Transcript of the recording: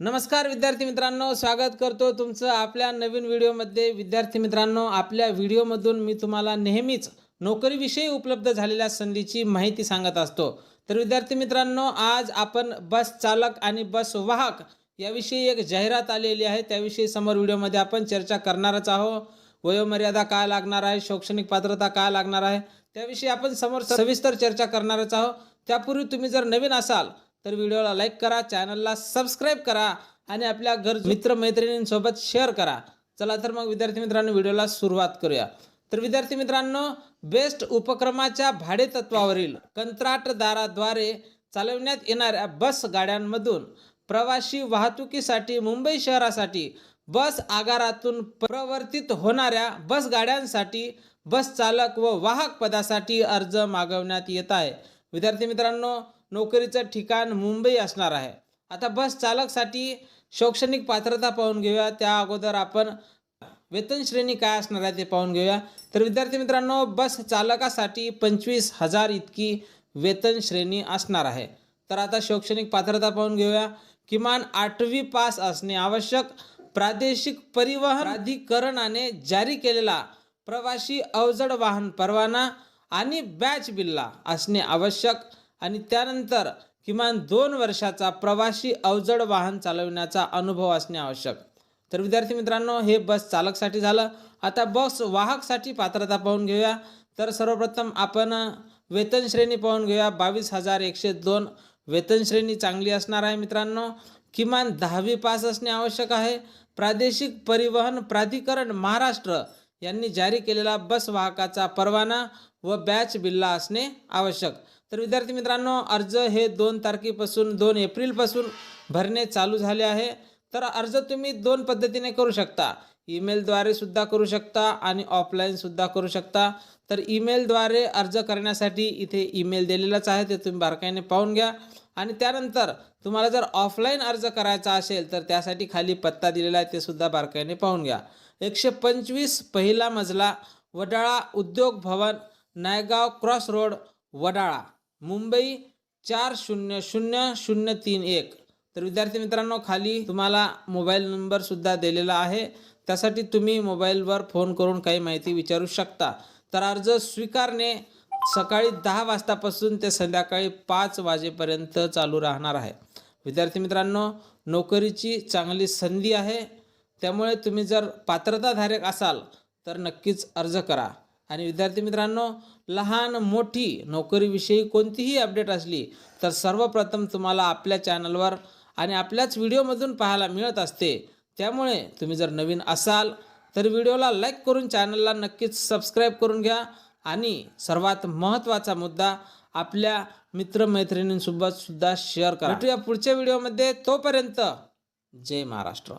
नमस्कार विद्यार्थी मित्रांनो स्वागत करतो तुमचं आपल्या नवीन व्हिडिओमध्ये. विद्यार्थी मित्रांनो आपल्या व्हिडिओमधून मी तुम्हाला नेहमीच नोकरीविषयी उपलब्ध झालेल्या संधीची माहिती सांगत असतो. तर विद्यार्थी मित्रांनो आज आपण बस चालक आणि बस वाहक याविषयी एक जाहिरात आलेली आहे. त्याविषयी समोर व्हिडिओमध्ये आपण चर्चा करणारच आहोत. वयोमर्यादा काय लागणार आहे? शैक्षणिक पात्रता काय लागणार आहे? त्याविषयी आपण समोर सविस्तर चर्चा करणारच आहोत. त्यापूर्वी तुम्ही जर नवीन असाल तर व्हिडिओला लाईक करा चॅनलला सबस्क्राईब करा आणि आपल्या घर मित्रमैत्रिणींसोबत शेअर करा. चला तर मग विद्यार्थी मित्रांनो व्हिडिओला सुरुवात करूया. तर विद्यार्थी मित्रांनो बेस्ट उपक्रमाच्या भाडेतत्वावरील कंत्राटदाराद्वारे चालवण्यात येणाऱ्या बस गाड्यांमधून प्रवासी वाहतुकीसाठी मुंबई शहरासाठी बस आगारातून प्रवर्तित होणाऱ्या बस गाड्यांसाठी बस चालक व वाहक पदासाठी अर्ज मागवण्यात येत आहे. विद्यार्थी मित्रांनो नोकरीचं ठिकाण मुंबई असणार आहे. आता बस चालकसाठी शैक्षणिक पात्रता पाहून घेऊया. त्या अगोदर आपण वेतन श्रेणी काय असणार आहे ते पाहून घेऊया. तर विद्यार्थी मित्रांनो बस चालकासाठी पंचवीस हजार इतकी वेतन श्रेणी असणार आहे. तर आता शैक्षणिक पात्रता पाहून घेऊया. किमान आठवी पास असणे आवश्यक. प्रादेशिक परिवहन प्राधिकरणाने जारी केलेला प्रवासी अवजड वाहन परवाना आणि बॅच बिल्ला असणे आवश्यक. आणि त्यानंतर किमान दोन वर्षाचा प्रवासी अवजड वाहन चालविण्याचा अनुभव असणे आवश्यक. तर विद्यार्थी मित्रांनो हे बस चालकसाठी झालं. आता बस वाहकसाठी पात्रता पाहून घेऊया. तर सर्वप्रथम आपण वेतन श्रेणी पाहून घेऊया. बावीस हजार एकशे दोन वेतन श्रेणी चांगली असणार आहे मित्रांनो. किमान दहावी पास असणे आवश्यक आहे. प्रादेशिक परिवहन प्राधिकरण महाराष्ट्र यांनी जारी केलेला बस वाहकाचा परवाना व बॅच बिल्ला असणे आवश्यक. तर विद्यार्थी मित्रांनो अर्ज हे दोन तारखेपासून दोन एप्रिलपासून भरणे चालू झाले आहे. तर अर्ज तुम्ही दोन पद्धतीने करू शकता. ईमेलद्वारे सुद्धा करू शकता आणि ऑफलाईनसुद्धा करू शकता. तर ईमेलद्वारे अर्ज करण्यासाठी इथे ईमेल दिलेलाच आहे ते तुम्ही बारकाईने पाहून घ्या. आणि त्यानंतर तुम्हाला जर ऑफलाईन अर्ज करायचा असेल तर त्यासाठी खाली पत्ता दिलेला आहे ते सुद्धा बारकाईने पाहून घ्या. एकशे पंचवीस पहिला मजला वडाळा उद्योग भवन नायगाव क्रॉस रोड वडाळा. मुंबई चार शून्य शून्य शून्य तीन एक. तर विद्यार्थी मित्रांनो खाली तुम्हाला मोबाईल नंबरसुद्धा दिलेला आहे. त्यासाठी तुम्ही मोबाईलवर फोन करून काही माहिती विचारू शकता. तर अर्ज स्वीकारणे सकाळी दहा वाजतापासून ते संध्याकाळी पाच वाजेपर्यंत चालू राहणार आहे. विद्यार्थी मित्रांनो नोकरीची चांगली संधी आहे. त्यामुळे तुम्ही जर पात्रताधारक असाल तर नक्कीच अर्ज करा. आणि विद्यार्थी मित्रांनो लहान मोठी नोकरीविषयी कोणतीही अपडेट असली तर सर्वप्रथम तुम्हाला आपल्या चॅनलवर आणि आपल्याच व्हिडिओमधून पाहायला मिळत असते. त्यामुळे तुम्ही जर नवीन असाल तर व्हिडिओला लाईक करून चॅनलला नक्कीच सबस्क्राईब करून घ्या. आणि सर्वात महत्त्वाचा मुद्दा आपल्या मित्रमैत्रिणींसोबत सुद्धा शेअर करा. भेटूया पुढच्या व्हिडिओमध्ये तोपर्यंत जय महाराष्ट्र.